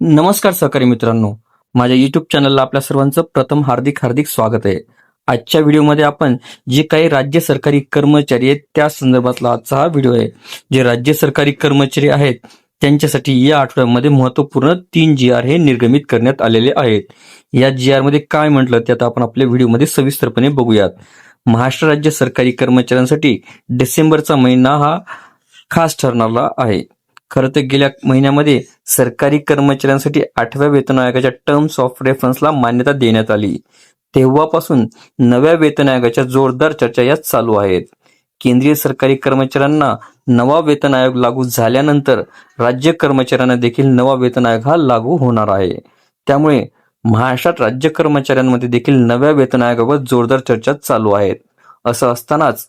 नमस्कार सहकारी मित्रांनो. माझ्या युट्यूब चॅनलला आपल्या सर्वांचं प्रथम हार्दिक हार्दिक स्वागत आहे. आजच्या व्हिडिओमध्ये आपण जे काही राज्य सरकारी कर्मचारी आहेत त्या संदर्भातला आजचा हा व्हिडिओ आहे. जे राज्य सरकारी कर्मचारी आहेत त्यांच्यासाठी या आठवड्यामध्ये महत्त्वपूर्ण तीन जी आर हे निर्गमित करण्यात आलेले आहेत. या जी आरमध्ये काय म्हटलं ते आता आपण आपल्या व्हिडिओमध्ये सविस्तरपणे बघूयात. महाराष्ट्र राज्य सरकारी कर्मचाऱ्यांसाठी डिसेंबरचा महिना हा खास ठरणारा आहे. खरं तर गेल्या महिन्यामध्ये सरकारी कर्मचाऱ्यांसाठी आठव्या वेतन आयोगाच्या टर्म्स ऑफ रेफरन्सला मान्यता देण्यात आली. तेव्हापासून नव्या वेतन आयोगाच्या जोरदार चर्चा यात चालू आहेत. केंद्रीय सरकारी कर्मचाऱ्यांना नवा वेतन आयोग लागू झाल्यानंतर राज्य कर्मचाऱ्यांना देखील नवा वेतन आयोग हा लागू होणार आहे. त्यामुळे महाराष्ट्रात राज्य कर्मचाऱ्यांमध्ये देखील नव्या वेतन आयोगावर जोरदार चर्चा चालू आहेत. असं असतानाच